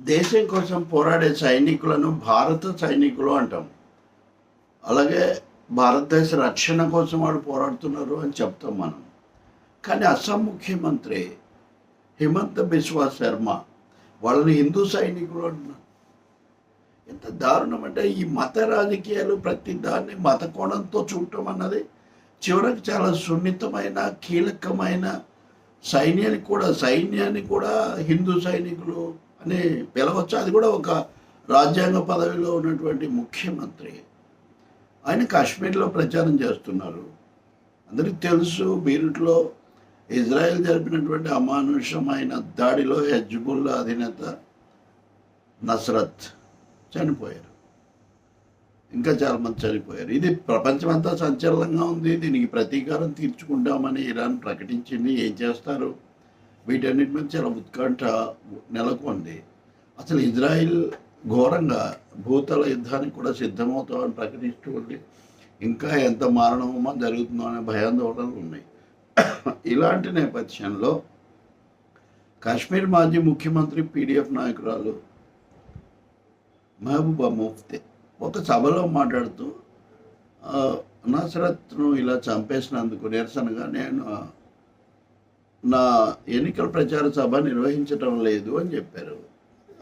దేశం కోసం పోరాడే సైనికులను భారత సైనికులు అంటాం. అలాగే భారతదేశ రక్షణ కోసం వాళ్ళు పోరాడుతున్నారు అని చెప్తాం మనం. కానీ అస్సాం ముఖ్యమంత్రి హిమంత బిశ్వా శర్మ వాళ్ళని హిందూ సైనికులు అంటున్నారు. ఎంత దారుణం అంటే ఈ మత రాజకీయాలు ప్రతి దాన్ని మత కోణంతో చూడటం అన్నది చివరికి చాలా సున్నితమైన కీలకమైన సైన్యానికి కూడా సైన్యాన్ని కూడా హిందూ సైనికులు అని పిలవచ్చు. అది కూడా ఒక రాజ్యాంగ పదవిలో ఉన్నటువంటి ముఖ్యమంత్రి. ఆయన కాశ్మీర్లో ప్రచారం చేస్తున్నారు. అందరికీ తెలుసు బీరుట్లో ఇజ్రాయెల్ జరిపినటువంటి అమానుషమైన దాడిలో హెజ్బుల్లా అధినేత నస్రత్ చనిపోయారు. ఇంకా చాలామంది చనిపోయారు. ఇది ప్రపంచమంతా సంచలనంగా ఉంది. దీనికి ప్రతీకారం తీర్చుకుంటామని ఇరాన్ ప్రకటించింది. ఏం చేస్తారు? వీటన్నిటి మీద చాలా ఉత్కంఠ నెలకొంది అసలు ఇజ్రాయిల్ ఘోరంగా భూతల యుద్ధానికి కూడా సిద్ధమవుతామని ప్రకటిస్తూ ఇంకా ఎంత మారణమో జరుగుతుందో అనే భయాందోళనలు ఉన్నాయి. ఇలాంటి నేపథ్యంలో కాశ్మీర్ మాజీ ముఖ్యమంత్రి పీడిఎఫ్ నాయకురాలు మహబూబా ముఫ్తే ఒక సభలో మాట్లాడుతూ నసరత్ను ఇలా చంపేసినందుకు నిరసనగా నేను నా ఎన్నికల ప్రచార సభ నిర్వహించటం లేదు అని చెప్పారు.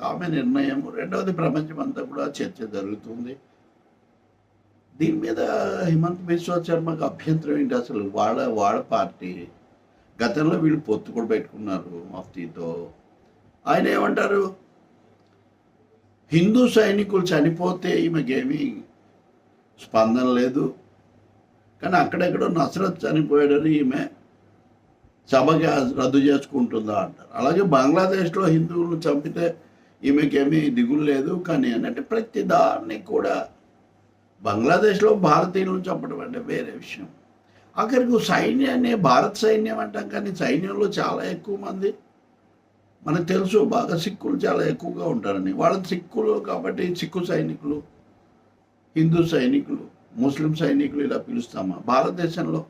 ఆమె నిర్ణయం రెండవది ప్రపంచం అంతా కూడా చర్చ జరుగుతుంది. దీని మీద హిమంత్ బిశ్వా శర్మకు అభ్యంతరం ఏంటి అసలు? వాళ్ళ వాళ్ళ పార్టీ గతంలో వీళ్ళు పొత్తు కూడా పెట్టుకున్నారు మఫ్తీతో. ఆయన ఏమంటారు? హిందూ సైనికులు చనిపోతే ఈమెకేమీ స్పందన లేదు. కానీ అక్కడెక్కడో నసరత్ చనిపోయాడని ఈమె సభకి రద్దు చేసుకుంటుందా అంటారు. అలాగే బంగ్లాదేశ్లో హిందువులు చంపితే ఈమెకేమీ దిగులు లేదు కానీ అంటే ప్రతి దాన్ని కూడా బంగ్లాదేశ్లో భారతీయులను చంపడం అంటే వేరే విషయం. అక్కడికి సైన్యాన్ని భారత సైన్యం అంటాం కానీ సైన్యంలో చాలా ఎక్కువ మంది మనకు తెలుసు బాగా సిక్కులు చాలా ఎక్కువగా ఉంటారని. వాళ్ళ సిక్కులు కాబట్టి సిక్కు సైనికులు హిందూ సైనికులు ముస్లిం సైనికులు ఇలా పిలుస్తామా? భారతదేశంలో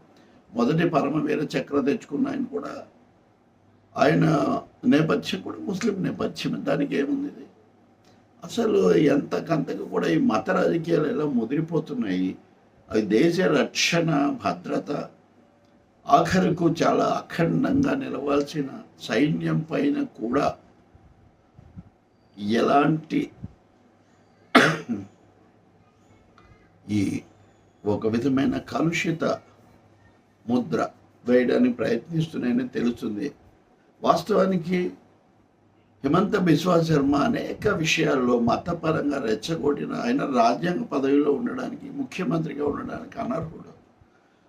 మొదటి పరమవీర చక్ర తెచ్చుకున్న ఆయన కూడా ఆయన నేపథ్యం కూడా ముస్లిం నేపథ్యం దానికి ఏముంది ఇది? అసలు ఎంతకంతకు కూడా ఈ మత రాజకీయాలు ఎలా ముదిరిపోతున్నాయి అవి దేశ రక్షణ భద్రత ఆఖరుకు చాలా అఖండంగా నిలవాల్సిన సైన్యం పైన కూడా ఎలాంటి ఈ ఒక విధమైన కలుషిత ముద్ర వేయడానికి ప్రయత్నిస్తున్నాయని తెలుస్తుంది. వాస్తవానికి హిమంత బిశ్వా శర్మ అనేక విషయాల్లో మతపరంగా రెచ్చగొట్టిన ఆయన రాజ్యాంగ పదవిలో ఉండడానికి ముఖ్యమంత్రిగా ఉండడానికి అనర్హుడు.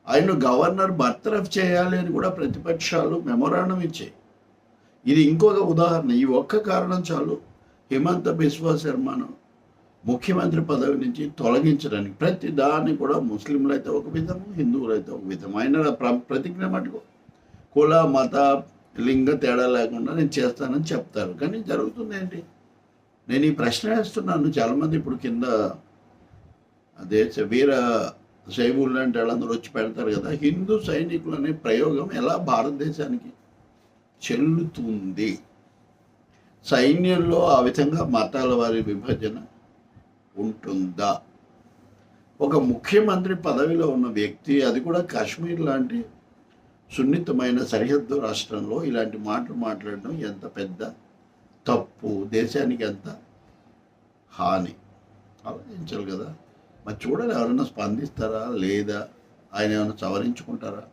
ఆయన గవర్నర్ బర్తరఫ్ చేయాలి అని కూడా ప్రతిపక్షాలు మెమోరాండం ఇచ్చాయి. ఇది ఇంకొక ఉదాహరణ. ఈ ఒక్క కారణం చాలు హిమంత బిశ్వా శర్మను ముఖ్యమంత్రి పదవి నుంచి తొలగించడానికి ప్రతి దాన్ని కూడా ముస్లింలు అయితే ఒక విధము హిందువులు అయితే ఒక విధం ఆయన ప్ర- ప్రతిజ్ఞ మటుకు కుల మత లింగ తేడా లేకుండా నేను చేస్తానని చెప్తారు. కానీ జరుగుతుంది ఏంటి? నేను ఈ ప్రశ్న వేస్తున్నాను. చాలామంది ఇప్పుడు కింద అదే వీర శైవులు లాంటి వాళ్ళందరూ వచ్చి పెడతారు కదా. హిందూ సైనికులు అనే ప్రయోగం ఎలా భారతదేశానికి చెల్లుతుంది? సైన్యంలో ఆ విధంగా మతాల వారి విభజన ఉంటుందా? ఒక ముఖ్యమంత్రి పదవిలో ఉన్న వ్యక్తి అది కూడా కాశ్మీర్ లాంటి సున్నితమైన సరిహద్దు రాష్ట్రంలో ఇలాంటి మాటలు మాట్లాడడం ఎంత పెద్ద తప్పు? దేశానికి ఎంత హాని? ఆలోచించాలి కదా. మరి చూడాలి ఎవరైనా స్పందిస్తారా? లేదా ఆయన ఏమైనా సవరించుకుంటారా?